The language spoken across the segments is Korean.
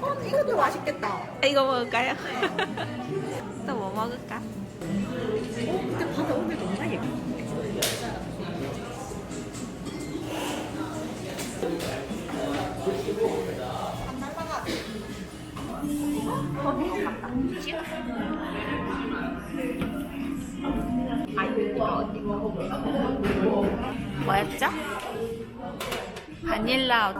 어, 이것도 맛있겠다. 아, 이거 먹을까요? 또 뭐 먹을까? 어, 근데 바다 오늘 너무 예쁘 어, 어 뭐였죠? 바닐라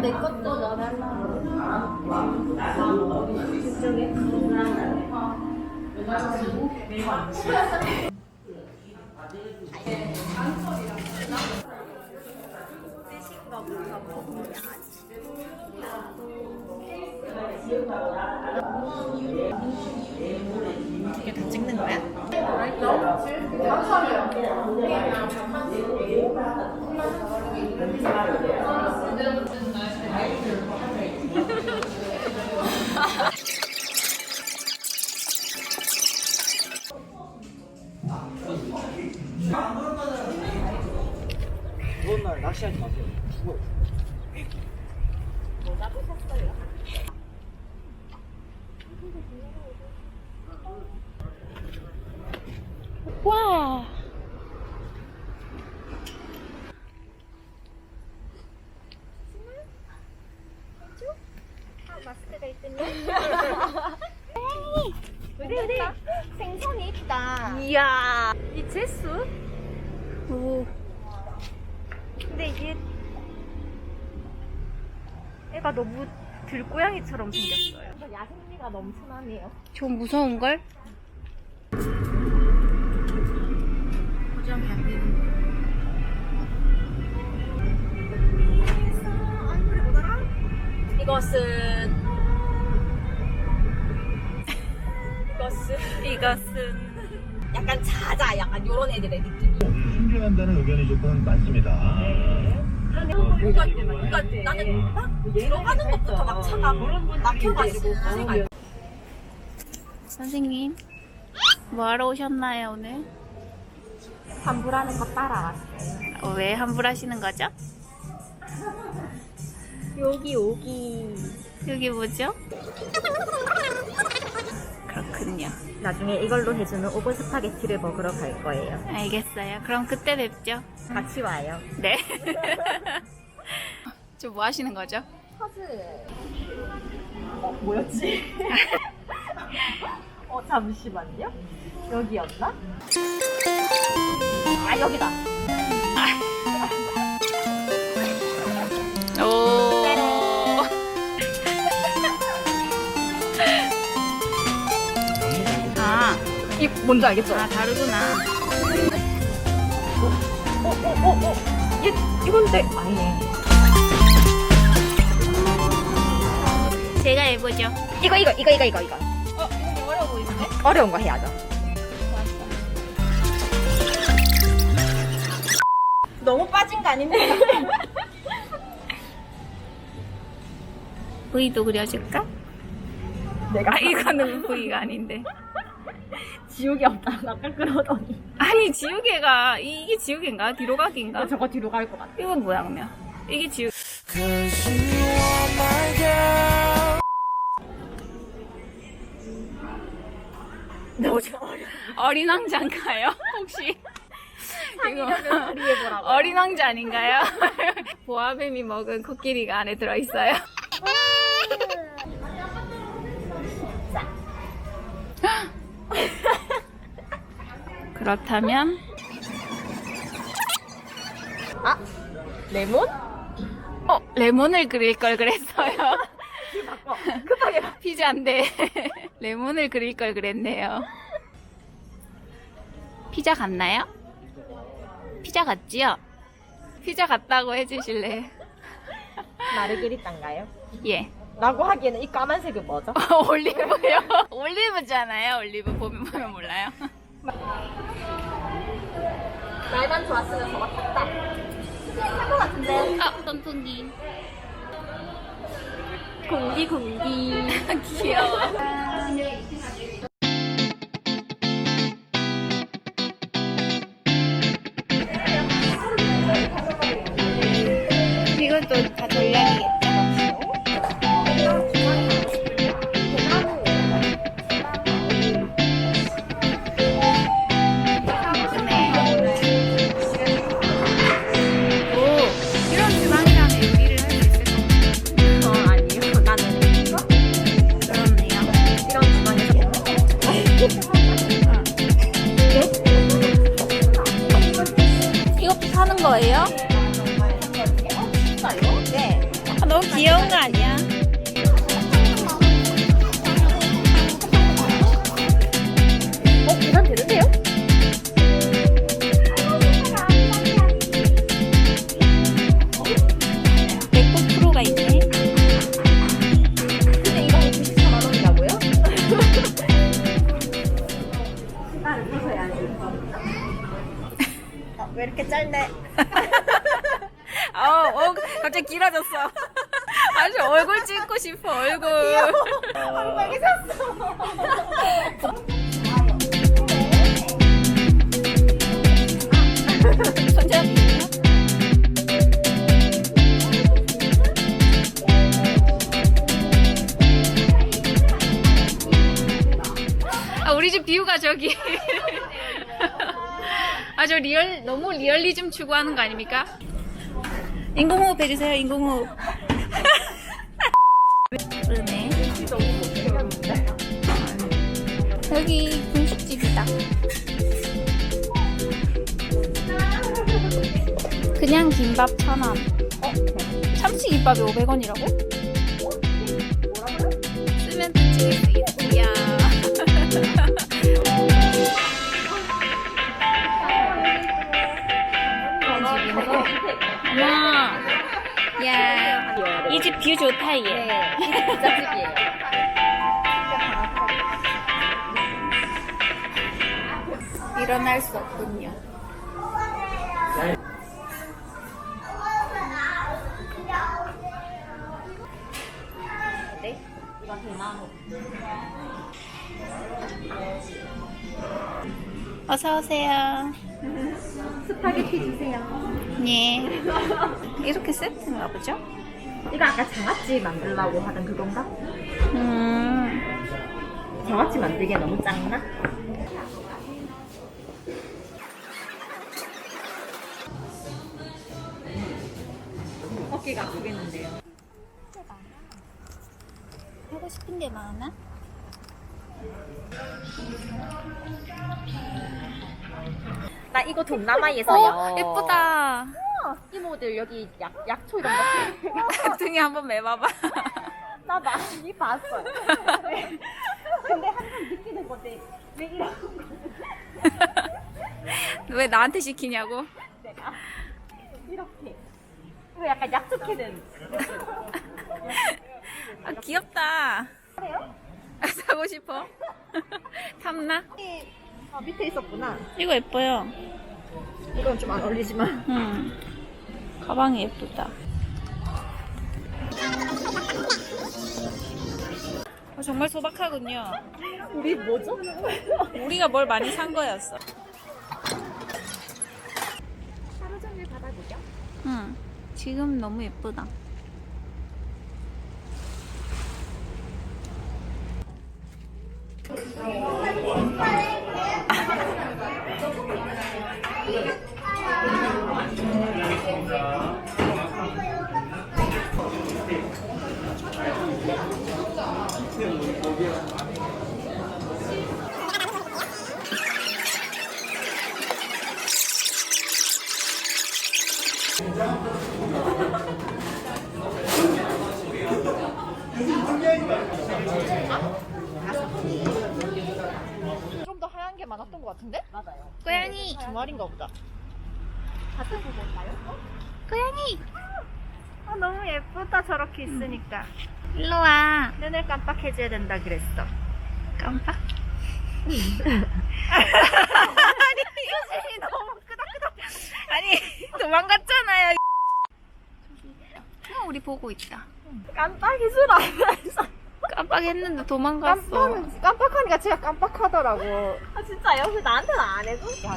내 것도 넣어달라. 이게 다 찍는 거야? 좋은 날 낚시하지 마세요. 죽어요. 와 마스크가 있더니. 우리 우리 생선이 있다. 이야 이 제수? 오 근데 이게 애가 너무 들고양이처럼 생겼어 요. 야생미가 넘쳐나네요. 좀 무서운걸? 이것은 이것은 이것은 약간 자자 약간 요런 애들의 느낌이. 신뢰한다는 의견이 조금 많습니다. 뭔가 뭔가 나는 막 들어가는 것부터 막 차가 막혀가지고 고생할. 선생님 뭐 하러 오셨나요 오늘? 환불하는 거 따라왔어요. 어, 왜 환불하시는 거죠? 여기 여기. 여기 뭐죠? 그렇군요 나중에 이걸로 해주는 오븐 스파게티를 먹으러 갈 거예요. 알겠어요 그럼 그때 뵙죠 같이 와요. 네. 저 뭐 하시는 거죠? 퍼즐. 어, 뭐였지? 어, 잠시만요. 여기였나? 아, 여기다. 오. 아, 이 뭔지 알겠죠? 아 다르구나. 어, 어, 어, 어. 얘, 이건데. 아니네. 제가 해보죠. 이거, 이거, 이거, 이거, 이거, 이거. 어? 어려운 거 해야죠. 너무 빠진 거 아닌데? V도 그려줄까? 내가 아, 이거는 V가 아닌데. 지옥이 없다. 아까 그러더니. 아니, 지우개가, 이- 이게 지우개인가? 뒤로 가기인가? 저거 뒤로 갈 것 같아. 이건 뭐야, 그러면? 이게 지우, 뭐죠? 어린 왕자인가요? 혹시? 이거. 어린 왕자 아닌가요? 보아뱀이 먹은 코끼리가 안에 들어있어요. 그렇다면 아, 레몬? 어 레몬을 그릴 걸 그랬어요. 바꿔. 급하게 바꿔. 피자인데 레몬을 그릴 걸 그랬네요. 피자 같나요? 피자 같지요? 피자 같다고 해주실래요? 마르게리따인가요? 예. 라고 하기에는 이 까만색은 뭐죠? 올리브요? 올리브잖아요. 올리브 보면 보면 몰라요. 날만 좋았으면 저거 탔다. 탈것 같은데. 아 선풍기 공기 공기. 귀여워. 아, 너무 아, 우리 집 뷰가 저기. 아, 저 리얼, 너무 리얼리즘 추구하는 거 아닙니까? 인공호흡 해주세요, 인공호흡. 여기 분식집이다. 그냥 김밥 천 원. 어? 참치김밥이 500원이라고? 쓰면 찍을 수 있지야. 어머, 야, 이 집 뷰 좋다 얘. 네, 진짜 집이에요. 일어날 수 없군요. 네? 이건 100만 원. 어서 오세요. 스파게티 주세요. 네. 이렇게 세트인가 보죠? 이거 아까 장아찌 만들라고 하던 그건가? 음. 장아찌 만들기에 너무 작나? 어깨가 아프겠는데요. 하고 싶은 게 많아? 나 이거 동남아에서요. 어, 예쁘다. 이모들 여기 약, 약초 이런 거 등에 한번 매봐봐. 나 많이 봤어요. 근데 항상 느끼는 건데 왜 이런 왜 나한테 시키냐고? 내가 이렇게 이거 약간 약초 캐는 아, 귀엽다. 그래요? 아, 사고 싶어? 탐나? 아 밑에 있었구나. 이거 예뻐요. 이건 좀 안 어울리지만. 음. 가방이 예쁘다. 어, 정말 소박하군요. 우리 뭐죠? 우리가 뭘 많이 산 거였어. 하루 종일 구경? 응. 지금 너무 예쁘다. 좀 더 하얀 게 많았던 것 같은데? 맞아요. 고양이! 주말인가 보다. 같은 거 볼까요? 고양이! 아 너무 예쁘다 저렇게 있으니까. 일로 와. 눈을 깜빡해줘야 된다 그랬어. 깜빡. 표정이 너무 끄덕끄덕. 아니, 도망갔잖아요. 어, 우리 보고 있다. 깜빡이질 않아서. 깜빡했는데 도망갔어. 깜빡, 깜빡하니까 제가 깜빡하더라고. 아 진짜요? 근데 나한테는 안 해도? 야,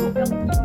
목표